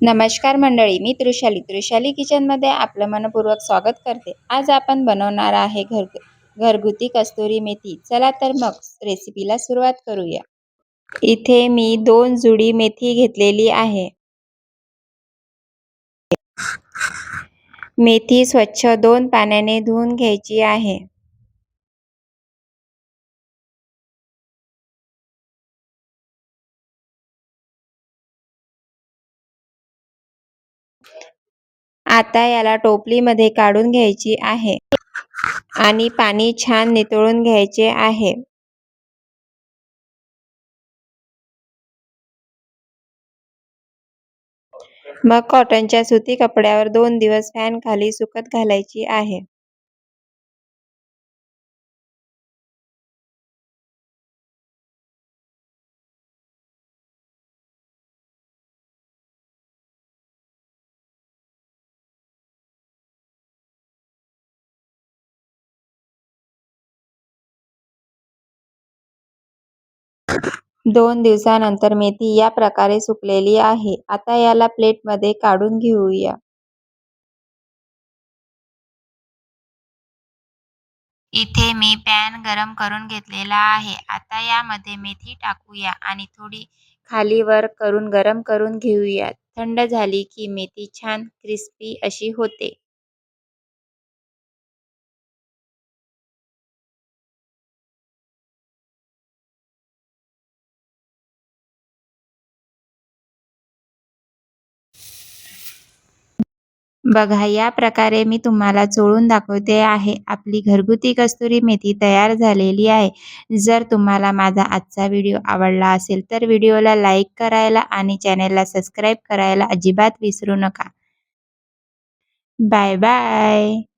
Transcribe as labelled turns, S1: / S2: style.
S1: नमस्कार मंडळी मी त्रिशाली त्रिशाली किचनमध्ये आपलं मनपूर्वक स्वागत करते. आज आपण बनवणार आहे घर घरगुती कस्तुरी मेथी. चला तर मग रेसिपीला सुरुवात करूया. इथे मी दोन जुडी मेथी घेतलेली आहे. मेथी स्वच्छ दोन पाण्याने धुवून घ्यायची आहे. आता याला टोपलीमध्ये काढून घ्यायची आहे. आणि पाणी छान नितळून घ्यायचे आहे. मग कॉटनच्या सुती कपड्यावर दोन दिवस फॅन खाली सुकत घालायची आहे. दोन दिवसानंतर मेथी या प्रकारे सुकलेली आहे. आता याला प्लेटमध्ये काढून घेऊया. इथे मी पॅन गरम करून घेतलेला आहे. आता यामध्ये मेथी टाकूया आणि थोडी खाली वर करून गरम करून घेऊया. थंड झाली की मेथी छान क्रिस्पी अशी होते. बघा या प्रकारे मी तुम्हाला चोळून दाखवते आहे. आपली घरगुती कस्तुरी मेथी तयार झालेली आहे. जर तुम्हाला माझा आजचा व्हिडिओ आवडला असेल तर व्हिडिओला लाईक करायला आणि चॅनेलला सबस्क्राईब करायला अजिबात विसरू नका. Bye bye.